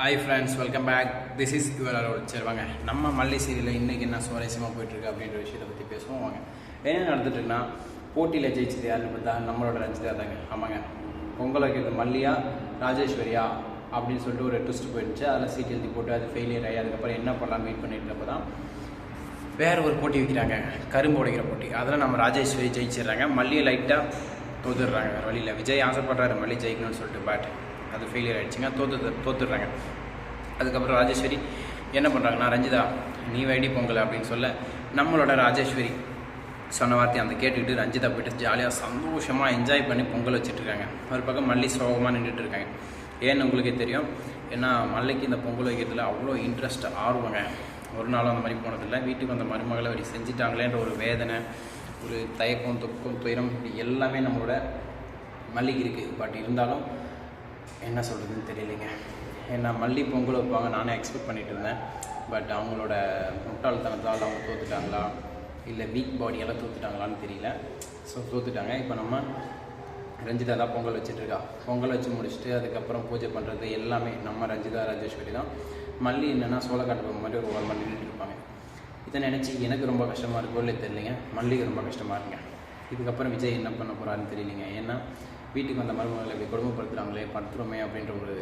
Hi friends welcome back this is your அரோல் சரி வாங்க. நம்ம மல்லி சீரியலில் இன்றைக்கி என்ன சுவாரஸ்யமாக போயிட்டுருக்கு அப்படின்ற விஷயத்தை பற்றி பேசுவோம். வாங்க. என்ன நடந்துட்டுருக்குன்னா போட்டியில் ஜெயிச்சது யாருன்னு பார்த்தா நம்மளோட ரஞ்சிதா தாங்க. ஆமாங்க. பொங்கல் வைக்கிறது மல்லியா ராஜேஸ்வரியா அப்படின்னு சொல்லிட்டு ஒரு ட்விஸ்ட் போயிடுச்சு. அதில் சீட் எழுதி போட்டு அது ஃபெயிலியர் ஆகி அதுக்கப்புறம் என்ன பண்ணலாம் வெயிட் பண்ணிட்டு தான் வேறு ஒரு போட்டி வைக்கிறாங்க கரும்பு உடைக்கிற போட்டி. அதில் நம்ம ராஜேஸ்வரி ஜெயிச்சிடுறாங்க. மல்லியை லைட்டாக தொதுடுறாங்க வழியில் விஜய் ஆசைப்படுறாரு மல்லி ஜெயிக்கணும்னு சொல்லிட்டு பட் அது ஃபெயிலியர் ஆகிடுச்சிங்க தோத்து தோத்துடுறாங்க. அதுக்கப்புறம் ராஜேஸ்வரி என்ன பண்ணுறாங்கன்னா ரஞ்சிதா நீ வைடி பொங்கல் அப்படின்னு சொல்ல நம்மளோட ராஜேஸ்வரி சொன்ன வார்த்தையை அந்த கேட்டுக்கிட்டு ரஞ்சிதா போயிட்டு ஜாலியாக சந்தோஷமாக என்ஜாய் பண்ணி பொங்கல் வச்சுட்ருக்காங்க ஒரு பக்கம் மல்லி சோகமாக நின்றுட்டு இருக்காங்க ஏன்னு உங்களுக்கே தெரியும். ஏன்னா மல்லிக்கு இந்த பொங்கல் வைக்கிறதுல அவ்வளோ இன்ட்ரெஸ்ட் ஆர்வங்க. ஒரு நாளும் அந்த மாதிரி போனதில்லை. வீட்டுக்கு வந்த மருமகளை அப்படி செஞ்சிட்டாங்களேன்ற ஒரு வேதனை ஒரு தயக்கம் துக்கம் துயரம் இப்படி எல்லாமே நம்மளோட மல்லிகை இருக்குது பட் இருந்தாலும் என்ன சொல்கிறதுன்னு தெரியலைங்க. ஏன்னா மல்லி பொங்கல் வைப்பாங்க நானே எக்ஸ்பெக்ட் பண்ணிட்டு இருந்தேன். பட் அவங்களோட முட்டாள்தனத்தால் அவங்க தோத்துட்டாங்களா? இல்லை வீக் பாடியெல்லாம் தோத்துட்டாங்களான்னு தெரியல. ஸோ தோத்துட்டாங்க. இப்போ நம்ம ரஞ்சிதா தான் பொங்கல் வச்சுட்ருக்கா பொங்கல் வச்சு முடிச்சுட்டு அதுக்கப்புறம் பூஜை பண்ணுறது எல்லாமே நம்ம ரஞ்சிதா ராஜேஸ்வரி தான். மல்லி என்னென்னா சோளக்காட்டு பொம்மை மாதிரி ஒரு ஓரமாக நின்றுட்டு இருப்பாங்க. இதை நினச்சி எனக்கு ரொம்ப கஷ்டமாக இருக்கோ இல்லை தெரியலைங்க. மல்லிக்கு ரொம்ப கஷ்டமாக இருங்க இதுக்கப்புறம் விஜய் என்ன பண்ண போகிறாருன்னு தெரியலிங்க. ஏன்னா வீட்டுக்கு வந்த மருமகளை இப்படி கொடுமைப்படுத்துகிறாங்களே படுத்துறோமே அப்படின்ற ஒரு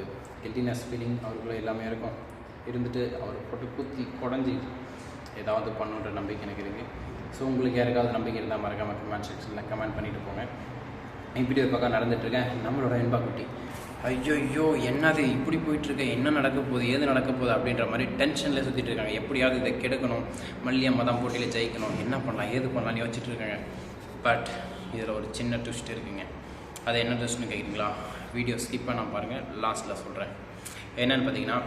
கில்ட்டினஸ் ஃபீலிங் அவருக்குள்ளே எல்லாமே இருக்கும். இருந்துட்டு அவர் போட்டு குத்தி குடஞ்சி ஏதாவது பண்ணுன்ற நம்பிக்கை எனக்கு இருக்குது ஸோ உங்களுக்கு யாருக்காவது நம்பிக்கை இருந்தால் மறக்காமல் கமெண்ட் செக்ஷனில் கமெண்ட் பண்ணிட்டு போங்க. இப்படி ஒரு பக்கம் நடந்துட்டுருக்கேன் நம்மளோட என்பா குட்டி. ஐயோ ஐயோ என்னது? இப்படி போயிட்டுருக்கு? என்ன நடக்க போகுது? ஏது நடக்க போகுது? அப்படின்ற மாதிரி டென்ஷனில் சுற்றிட்டு இருக்காங்க. எப்படியாவது இதை கெடுக்கணும். மல்லியம்மா தான் போட்டியில் ஜெயிக்கணும். என்ன பண்ணலாம்? ஏது பண்ணலாம்னு யோசிச்சுட்டு இருக்காங்க. பட் இதில் ஒரு சின்ன ட்விஸ்ட் இருக்குங்க. அது என்ன ட்விஸ்ட்னு கேட்குறீங்களா வீடியோ ஸ்கிப் பண்ண பாருங்கள் லாஸ்ட்டில் சொல்கிறேன் என்னென்னு பார்த்தீங்கன்னா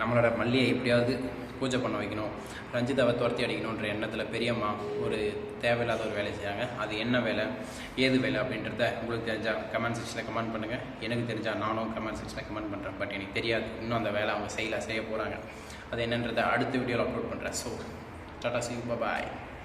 நம்மளோட மல்லியை எப்படியாவது பூஜை பண்ண வைக்கணும். ரஞ்சிதாவை துரத்தி அடிக்கணுன்ற எண்ணத்தில் பெரியம்மா ஒரு தேவையில்லாத ஒரு வேலை செய்கிறாங்க அது என்ன வேலை? ஏது வேலை அப்படின்றத உங்களுக்கு தெரிஞ்சால் கமெண்ட் செக்ஷனில் கமெண்ட் பண்ணுங்கள் எனக்கு தெரிஞ்சால் நானும் கமெண்ட் செக்ஷனில் கமெண்ட் பண்ணுறேன் பட் எனக்கு தெரியாது. இன்னும் அந்த வேலை அவங்க செய்யல செய்ய போகிறாங்க அது என்னன்றதை அடுத்த வீடியோவில் அப்லோட் பண்ணுறேன் ஸோ டாட்டா சி பாய்